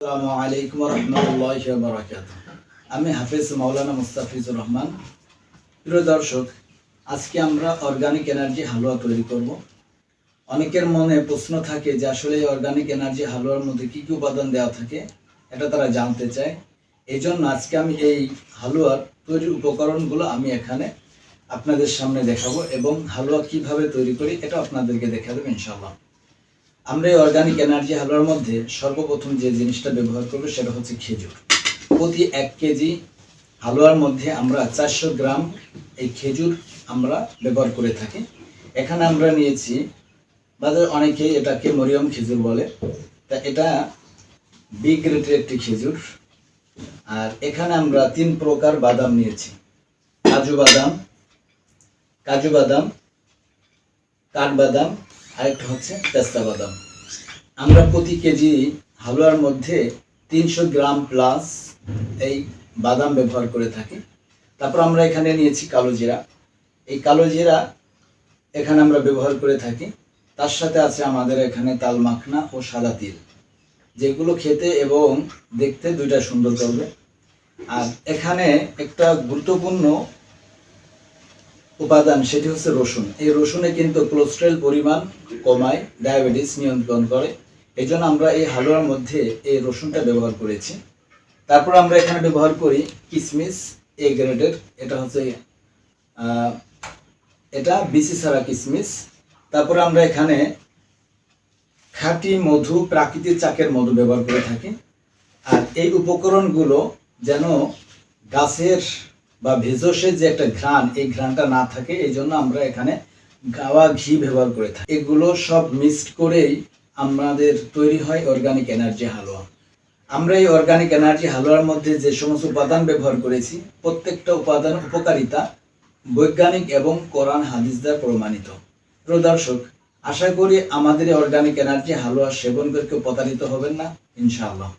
আসসালামু আলাইকুম রহমতুল্লাহ বরাকাত আমি হাফিজ মাওলানা মুস্তাফিজুর রহমান। প্রিয় দর্শক, আজকে আমরা অর্গানিক এনার্জি হালুয়া তৈরি করব। অনেকের মনে প্রশ্ন থাকে যে আসলে অর্গানিক এনার্জি হালুয়ার মধ্যে কি কি উপাদান দেওয়া থাকে, এটা তারা জানতে চায়। এই জন্য আজকে আমি এই হালুয়ার তৈরির উপকরণগুলো আমি এখানে আপনাদের সামনে দেখাবো এবং হালুয়া কীভাবে তৈরি করি, এটা আপনাদেরকে দেখা দেবো ইনশাল্লাহ আমরা এই অর্গানিক এনার্জি হালুয়ার মধ্যে সর্বপ্রথম যে জিনিসটা ব্যবহার করব সেটা হচ্ছে খেজুর। প্রতি এক কেজি হালুয়ার মধ্যে আমরা চারশো গ্রাম এই খেজুর আমরা ব্যবহার করে থাকি। এখানে আমরা নিয়েছি, বাজার অনেকেই এটাকে মরিয়ম খেজুর বলে। তা এটা বি গ্রেটের একটি খেজুর। আর এখানে আমরা তিন প্রকার বাদাম নিয়েছি। কাজু বাদাম কাজু বাদাম কাঠবাদাম আরেকটা হচ্ছে পেস্তা বাদাম। আমরা প্রতি কেজি হালুয়ার মধ্যে তিনশো গ্রাম প্লাস এই বাদাম ব্যবহার করে থাকি। তারপর আমরা এখানে নিয়েছি কালো জিরা। এই কালো জিরা এখানে আমরা ব্যবহার করে থাকি। তার সাথে আছে আমাদের এখানে তাল মাখনা ও সাদা তিল। যেগুলো খেতে এবং দেখতে দুইটা সুন্দর করবে। আর এখানে একটা গুরুত্বপূর্ণ উপাদান, সেটি হচ্ছে রসুন। এই রসুনে কিন্তু কোলেস্ট্রল পরিমাণ কমায় ডায়াবেটিস নিয়ন্ত্রণ করে। এই জন্য আমরা এই হালুয়ার মধ্যে এই রসুনটা ব্যবহার করেছি। তারপর আমরা এখানে ব্যবহার করি কিসমিস এ গ্রেডের এটা হচ্ছে এটা বিসি ছাড়া কিসমিস। তারপরে আমরা এখানে খাঁটি মধু, প্রাকৃতিক চাকের মধু ব্যবহার করে থাকি। আর এই উপকরণগুলো যেন গাছের বা ভেষজের যে একটা ঘ্রাণ, এই ঘ্রাণটা না থাকে এই জন্য আমরা এখানে গাওয়া ঘি ব্যবহার করে থাকি। এগুলো সব মিক্সড করেই আমাদের তৈরি হয় অর্গানিক এনার্জি হালুয়া। আমরা এই অর্গানিক এনার্জি হালুয়ার মধ্যে যে সমস্ত উপাদান ব্যবহার করেছি, প্রত্যেকটা উপাদান উপকারিতা বৈজ্ঞানিক এবং কোরআন হাদিস দ্বারা প্রমাণিত। প্রিয় দর্শক, আশা করি আমাদের অর্গানিক এনার্জি হালুয়া সেবন করে প্রতারিত হবেন না, ইনশাআল্লাহ।